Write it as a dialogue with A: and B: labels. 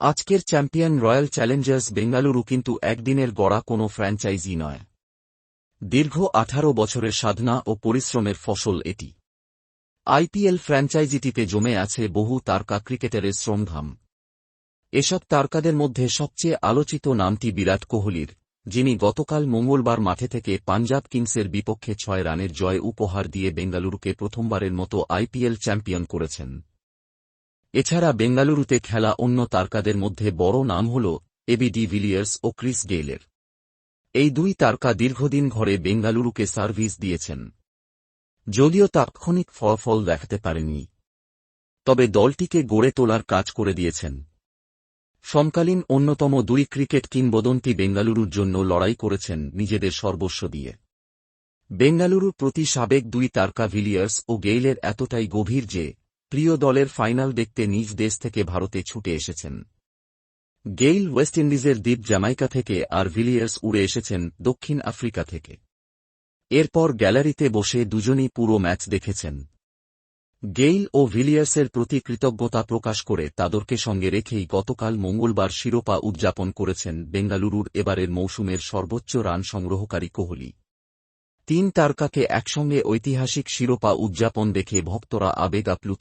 A: আজকের champion royal Challengers Bengaluru কিন্তু একদিনের গড়া কোনো ফ্র্যাঞ্চাইজি নয়। দীর্ঘ আঠারো বছরের সাধনা ও পরিশ্রমের ফসল এটি। আইপিএল ফ্র্যাঞ্চাইজিটিতে জমে আছে বহু তারকা ক্রিকেটারের শ্রমধাম। এসব তারকাদের মধ্যে সবচেয়ে আলোচিত নামটি বিরাট কোহলির, যিনি গতকাল মঙ্গলবার মাঠে থেকে পাঞ্জাব কিংসের বিপক্ষে ছয় রানের জয় উপহার দিয়ে বেঙ্গালুরুকে প্রথমবারের মতো আইপিএল চ্যাম্পিয়ন করেছেন। এছাড়া বেঙ্গালুরুতে খেলা অন্য তারকাদের মধ্যে বড় নাম হল এবি ডি ভিলিয়ার্স ও ক্রিস গেইলের। এই দুই তারকা দীর্ঘদিন ঘরে বেঙ্গালুরুকে সার্ভিস দিয়েছেন। যদিও তাৎক্ষণিক ফলাফল দেখাতে পারেনি। তবে দলটিকে গড়ে তোলার কাজ করে দিয়েছেন। সমকালীন অন্যতম দুই ক্রিকেট কিংবদন্তি বেঙ্গালুরুর জন্য লড়াই করেছেন নিজেদের সর্বস্ব দিয়ে। বেঙ্গালুরুর প্রতি সাবেক দুই তারকা ভিলিয়ার্স ও গেইলের এতটাই গভীর যে প্রিয় দলের ফাইনাল দেখতে নিজ দেশ থেকে ভারতে ছুটে এসেছেন। গেইল ওয়েস্ট ইন্ডিজের দ্বীপ জামাইকা থেকে আর ভিলিয়ার্স উড়ে এসেছেন দক্ষিণ আফ্রিকা থেকে। এরপর গ্যালারিতে বসে দুজনই পুরো ম্যাচ দেখেছেন। গেইল ও ভিলিয়ার্সের প্রতি কৃতজ্ঞতা প্রকাশ করে তাদেরকে সঙ্গে রেখেই গতকাল মঙ্গলবার শিরোপা উদযাপন করেছেন বেঙ্গালুরুর এবারের মৌসুমের সর্বোচ্চ রান সংগ্রহকারী কোহলি। তিন তারকাকে একসঙ্গে ঐতিহাসিক শিরোপা উদযাপন দেখে ভক্তরা আবেগ আপ্লুত